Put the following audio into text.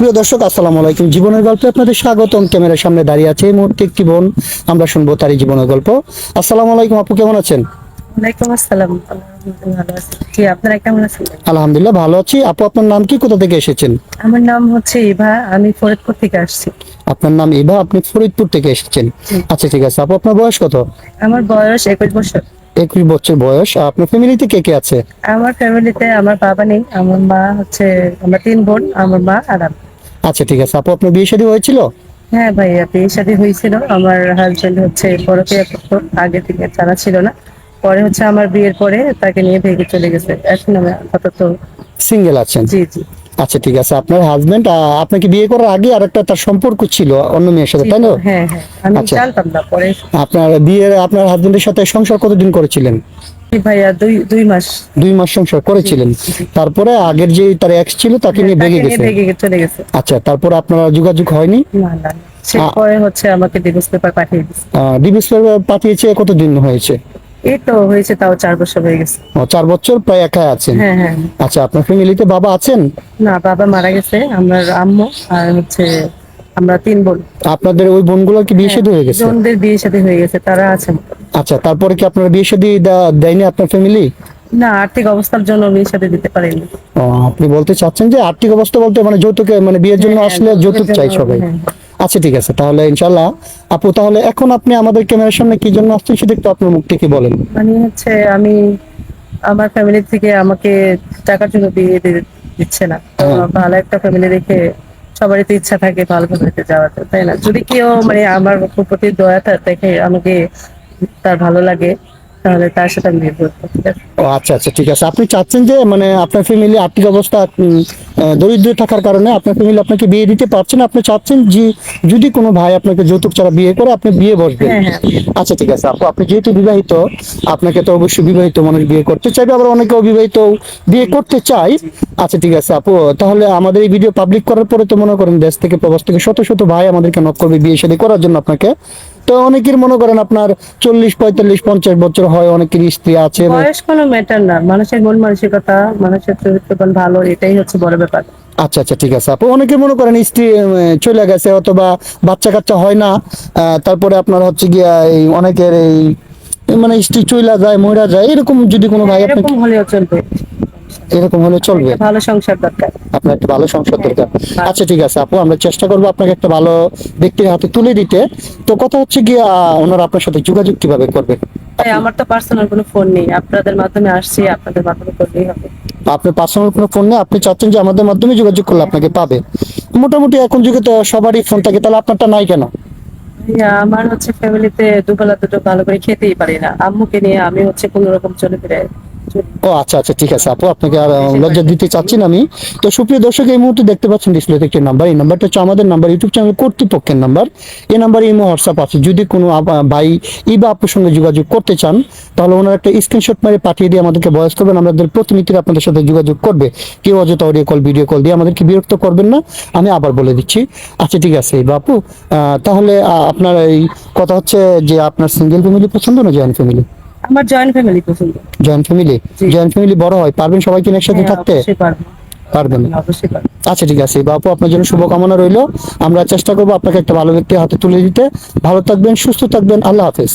সুপ্রিয় দর্শক আসসালামু আলাইকুম। জীবনের গল্পে আপনাদের স্বাগতম। ক্যামেরার সামনে দাঁড়িয়ে আছে এই মুহূর্তে একটি বোন। আমরা শুনব তারই জীবনের গল্প। আসসালামু আলাইকুম আপু কেমন আছেন? আসসালাম। আলহামদুলিল্লাহ ভালো আছি। আপনারা কেমন আছেন? আলহামদুলিল্লাহ ভালো আছি। আপু আপনার নাম কি? কোথা থেকে এসেছেন? আমার নাম হচ্ছে ইভা। আমি ফরিদপুর থেকে আসছি। আপনার নাম ইভা আপনি ফরিদপুর থেকে এসেছেন। আচ্ছা ঠিক আছে। আপু আপনার বয়স কত? আমার বয়স একুশ বছর। একুশ বছর বয়স। আপনার ফ্যামিলিতে কে কে আছে? আমার ফ্যামিলিতে আমার বাবা নেই আমার মা হচ্ছে আমরা তিন বোন আমার মা আর আমি। আচ্ছা ঠিক আছে। আপু আপনার বিয়ে শাদী হয়েছিল? হ্যাঁ ভাইয়া বিয়ে শাদী হয়েছিল। আমার হাজবেন্ড হচ্ছে পরকে করতো আগে থেকে জানা ছিল না। পরে হচ্ছে আমার বিয়ের পরে তাকে নিয়ে ভেগে চলে গেছে। এখন আমি আপাতত সিঙ্গেল আছেন? জি জি। আচ্ছা ঠিক আছে। আপনার হাজবেন্ড আপনাকে বিয়ে করার আগে আর একটা তার সম্পর্ক ছিল অন্য মেয়ের সাথে তাই না হ্যাঁ হ্যাঁ। আমি আচ্ছা। জানতাম না পরে। আপনার বিয়ের আপনার হাজবেন্ডের সাথে সংসার কতদিন করেছিলেন? ভাইয়া দুই দুই মাস। দুই মাস সংসার করেছিলেন। তারপরে আগের যে তার এক্স ছিল তাকে নিয়ে বেগে গেছে চলে গেছে। আচ্ছা তারপর আপনার যোগাযোগ হয়নি? না না না। সে আ- পরে হচ্ছে আমাকে ডিভোর্স পেপার পাঠিয়ে দিচ্ছে ডিভিস পাঠিয়েছে কতদিন হয়েছে? এই তো হয়েছে তাও চার বছর হয়ে গেছে। ও, চার বছর প্রায় একাই আছেন। হ্যাঁ হ্যাঁ। আচ্ছা আপনার ফ্যামিলিতে বাবা আছেন? না বাবা মারা গেছে আমার আম্মু আর হচ্ছে আমরা তিন বোন। আপনাদের ওই বোনগুলোর কি বিয়ে শাদী হয়ে গেছে? বোনদের বিয়ে সাথে হয়ে গেছে তারা আছেন। আচ্ছা তারপরে কি আপনার বিয়ে শাদী দেয়নি আপনার ফ্যামিলি না আর্থিক অবস্থার জন্য বিয়ে সাথে দিতে পারেনি। আপনি বলতে চাচ্ছেন যে আর্থিক অবস্থা বলতে মানে যৌতুকে মানে বিয়ের জন্য হ্যাঁ, আসলে যৌতুক চাই সবাই। হ্যাঁ। আচ্ছা ঠিক আছে তাহলে ইনশাল্লাহ আপু তাহলে এখন আপনি আমাদের ক্যামেরার সামনে কি জন্য আসছেন সেটা একটু আপনার মুখ থেকে বলেন। মানে হচ্ছে আমি আমার ফ্যামিলি থেকে আমাকে টাকার জন্য বিয়ে দিচ্ছে না। ভালো একটা ফ্যামিলি দেখে সবারই তো ইচ্ছা থাকে ভালো ফ্যামিলিতে যাওয়ার তাই না যদি কেউ মানে আমার প্রতি দয়া থাকে দেখে আমাকে তার ভালো লাগে তাহলে তার সাথে আমি বিয়ে করব। ও আচ্ছা আচ্ছা ঠিক আছে। আপনি চাচ্ছেন যে মানে আপনার ফ্যামিলি আর্থিক অবস্থা দরিদ্র থাকার কারণে আপনার ফ্যামিলি আপনাকে বিয়ে দিতে পারছে না। আপনি চাচ্ছেন যে যদি কোনো ভাই আপনাকে যৌতুক ছাড়া বিয়ে করে আপনি বিয়ে বসবেন। হ্যাঁ, হ্যাঁ। আচ্ছা ঠিক আছে। আপু আপনি যেহেতু বিবাহিত আপনাকে তো অবশ্যই বিবাহিত মানুষ বিয়ে করতে চাইবে আবার অনেকে অবিবাহিত বিয়ে করতে চাই আচ্ছা ঠিক আছে আপু তাহলে আমাদের এই ভিডিও পাবলিক করার পরে তো মনে করেন দেশ থেকে প্রবাস থেকে শত শত ভাই আমাদেরকে নক করবে বিয়ে শাদী করার জন্য আপনাকে। তো অনেকের মনে করেন আপনার চল্লিশ পঁয়তাল্লিশ পঞ্চাশ বছর হয় অনেকের স্ত্রী আছে বয়স কোনো ম্যাটার না। মানুষের মন মানসিকতা মানুষের চরিত্রগুণ ভালো এটাই হচ্ছে বড় ব্যাপার। আচ্ছা আচ্ছা ঠিক আছে। আপু অনেকে মনে করেন স্ত্রী চলে গেছে অথবা বাচ্চা কাচ্চা হয় না তারপরে আপনার হচ্ছে গিয়া এই অনেকের এই মানে স্ত্রী চলে যায় মহিলা যায় এরকম যদি কোনো ভাই আপনি এরকম হলেও চলবে। এরকম হলে চলবে। ভালো সংসার দরকার। আপনার একটা ভালো সংসার দরকার। আচ্ছা ঠিক আছে আপু আমরা চেষ্টা করব আপনাকে একটা ভালো ব্যক্তির হাতে তুলে দিতে। তো কথা হচ্ছে গিয়া ওনারা আপনার সাথে যোগাযোগ কীভাবে করবে? তাই আমার তো পার্সোনাল কোনো ফোন নেই। আপনাদের মাধ্যমে আসছি আপনাদের মাধ্যমে করলেই হবে। আপনার পার্সোনাল কোনো ফোন নেই আপনি চাচ্ছেন যে আমাদের মাধ্যমে যোগাযোগ করলে আপনাকে পাবে। মোটামুটি এখন যুগে তো সবারই ফোন থাকে তাহলে আপনারটা নাই কেন? আমার হচ্ছে ফ্যামিলিতে দুবেলা দুটো ভালো করে খেতেই পারি না। আম্মুকে নিয়ে আমি হচ্ছে কোনো রকম চলে ফিরে। ও আচ্ছা আচ্ছা ঠিক আছে, আপু, আপনাকে আর লজ্জা দিতে চাচ্ছি না আমি। তো সুপ্রিয় দর্শক, এই মুহূর্তে দেখতে পাচ্ছেন ডিসপ্লেতে একটি নাম্বার এই নাম্বারটা হচ্ছে আমাদের নাম্বার ইউটিউব চ্যানেল কর্তৃপক্ষের নাম্বার এই নাম্বারে ইমো হোয়াটসঅ্যাপ আছে। যদি কোনো ভাই ই বা আপুর সঙ্গে যোগাযোগ করতে চান, তাহলে ওনার একটা স্ক্রিনশট মেরে পাঠিয়ে দিয়ে আমাদেরকে বয়স করবেন। আমাদের প্রতিনিধিরা আপনাদের সাথে যোগাযোগ করবে। কেউ অযথা অডিও কল ভিডিও কল দিয়ে আমাদেরকে বিরক্ত করবেন না। আমি আবার বলে দিচ্ছি। আচ্ছা ঠিক আছে বাপু তাহলে আপনার এই কথা হচ্ছে যে আপনার সিঙ্গেল ফ্যামিলি পছন্দ না জয়েন্ট ফ্যামিলি আমার জয়েন্ট ফ্যামিলি পছন্দ। জয়েন্ট ফ্যামিলি জয়েন্ট ফ্যামিলি বড় হয়? পারবেন সবাই কিনে একসাথে হ্যাঁ, থাকতে? পারবেন। আচ্ছা ঠিক আছে। বাপু আপনার জন্য শুভকামনা রইল। আমরা চেষ্টা করব আপনাকে একটা ভালো ব্যক্তির হাতে তুলে দিতে। ভালো থাকবেন সুস্থ থাকবেন। আল্লাহ হাফেজ।